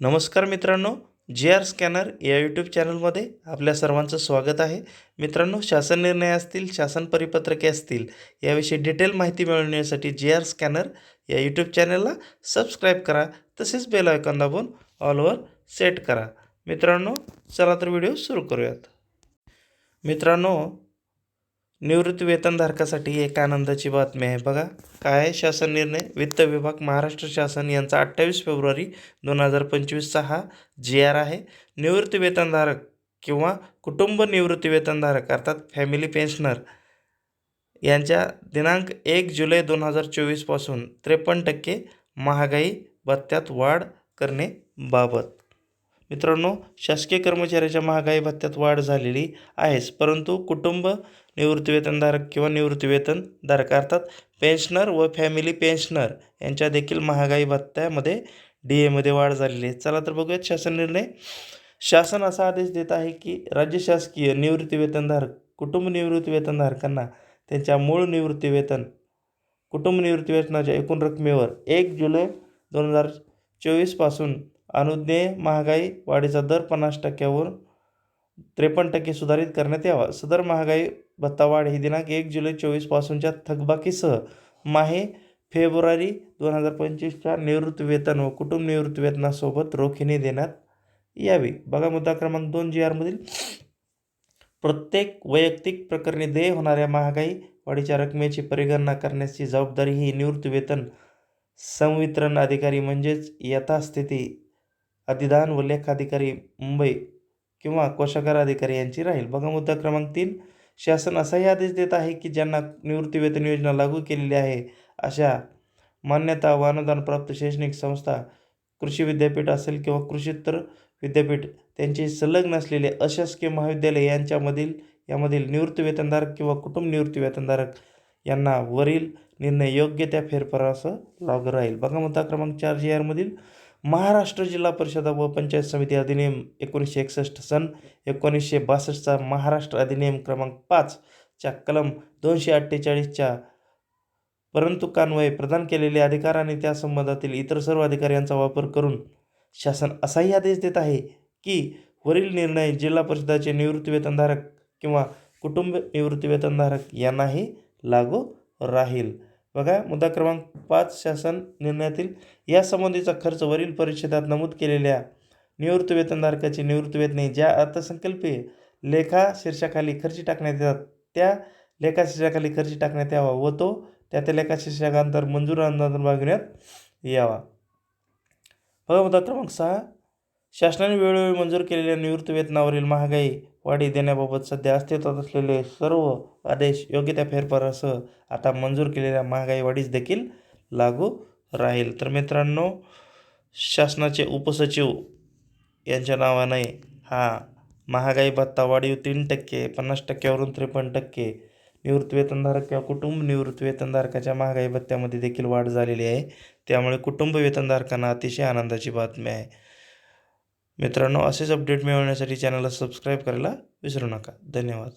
नमस्कार मित्रांनो G R scanner या यूट्यूब चॅनलमध्ये आपल्या सर्वांचं स्वागत आहे. मित्रांनो शासन निर्णय असतील शासन परिपत्रके असतील याविषयी डिटेल माहिती मिळवण्यासाठी जी आर स्कॅनर या यूट्यूब चॅनलला सबस्क्राईब करा तसेच बेल आयकॉन दाबून ऑलवर सेट करा. मित्रांनो चला तर व्हिडिओ सुरू करूयात. मित्रांनो निवृत्ती वेतनधारकासाठी एक आनंदाची बातमी आहे. बघा काय आहे शासन निर्णय? वित्त विभाग महाराष्ट्र शासन यांचा अठ्ठावीस फेब्रुवारी दोन हजार पंचवीसचा हा जी आर आहे. निवृत्ती वेतनधारक किंवा कुटुंब निवृत्ती वेतनधारक अर्थात फॅमिली पेन्शनर यांच्या दिनांक एक जुलै दोन हजार चोवीसपासून त्रेपन्न टक्के महागाई भत्त्यात वाढ करणे बाबत. मित्रांनो शासकीय कर्मचाऱ्याच्या महागाई भत्त्यात वाढ झालेली आहेच परंतु कुटुंब निवृत्तीवेतनधारक किंवा निवृत्तीवेतनधारक अर्थात पेन्शनर व फॅमिली पेन्शनर यांच्या देखील महागाई भत्त्यामध्ये डी एमध्ये वाढ झालेली आहे. चला तर बघूयात शासन निर्णय. शासन असा आदेश देत आहे की राज्य शासकीय निवृत्तीवेतनधारक कुटुंब निवृत्तीवेतनधारकांना त्यांच्या मूळ निवृत्तीवेतन कुटुंब निवृत्तीवेतनाच्या एकूण रकमेवर एक जुलै दोन हजार चोवीसपासून अनुज्ञेय महागाई वाढीचा दर पन्नास टक्क्यावर त्रेपन्न टक्के सुधारित करण्यात यावा. सदर महागाई भत्ता वाढ ही दिनांक एक जुलै चोवीसपासूनच्या थकबाकीसह माहे फेब्रुवारी दोन हजार पंचवीसच्या निवृत्तीवेतन व कुटुंब निवृत्तीवेतनासोबत रोखीने देण्यात यावी. बघा मुद्दा क्रमांक दोन जी आरमधील प्रत्येक वैयक्तिक प्रकरणी देय होणाऱ्या महागाई वाढीच्या रकमेची परिगणना करण्याची जबाबदारी ही निवृत्तीवेतन संवितरण अधिकारी म्हणजेच यथास्थिती अधिदान व लेखाधिकारी मुंबई किंवा कोशागार अधिकारी यांची राहील. बघा मुद्दा क्रमांक तीन. शासन असाही आदेश देत आहे की ज्यांना निवृत्तीवेतन योजना लागू केलेली आहे अशा मान्यता व अनुदानप्राप्त शैक्षणिक संस्था कृषी विद्यापीठ असेल किंवा कृषीत्तर विद्यापीठ त्यांचे संलग्न असलेले अशासकीय महाविद्यालय यांच्यामधील यामधील निवृत्तीवेतनधारक किंवा कुटुंब निवृत्तीवेतनधारक यांना वरील निर्णय योग्य त्या फेरफारासह लागू राहील. बघा मुद्दा क्रमांक चार जी आरमधील महाराष्ट्र जिल्हा परिषद व पंचायत समिती अधिनियम एकोणीसशे एकसष्ट सन एकोणीसशे बासष्टचा महाराष्ट्र अधिनियम क्रमांक पाचच्या कलम दोनशे अठ्ठेचाळीसच्या परंतु कान्वय प्रदान केलेले अधिकार आणि त्या संबंधातील इतर सर्व अधिकार यांचा वापर करून शासन असाही आदेश देत आहे की वरील निर्णय जिल्हा परिषदाचे निवृत्तीवेतनधारक किंवा कुटुंब निवृत्तीवेतनधारक यांनाही लागू राहील. बघा मुद्दा क्रमांक पाच शासन निर्णयातील यासंबंधीचा खर्च वरील परिच्छेदात नमूद केलेल्या निवृत्तीवेतनधारकाची निवृत्तीवेतने ज्या अर्थसंकल्पीय लेखा शीर्षाखाली खर्ची टाकण्यात येतात त्या लेखा शीर्षाखाली खर्ची टाकण्यात यावा व तो त्या त्या लेखा शीर्षकांतर मंजूर अनुदान मागण्यात यावा. बघा मुद्दा क्रमांक सहा. शासनाने वेळोवेळी मंजूर केलेल्या निवृत्तीवेतनावरील महागाई वाढी देण्याबाबत सध्या अस्तित्वात असलेले सर्व आदेश योग्य त्या फेरफारासह आता मंजूर केलेल्या महागाई वाढीस देखील लागू राहील. तर मित्रांनो शासनाचे उपसचिव यांच्या नावाने हा महागाई भत्ता वाढीव तीन टक्के पन्नास टक्क्यावरून त्रेपन्न टक्के निवृत्तीवेतनधारक किंवा कुटुंब निवृत्तीवेतनधारकाच्या महागाई भत्त्यामध्ये देखील वाढ झालेली आहे. त्यामुळे कुटुंब वेतनधारकांना अतिशय आनंदाची बातमी आहे. मित्रांनो असेच अपडेट मिळवण्यासाठी चॅनलला सबस्क्राईब करायला विसरू नका. धन्यवाद.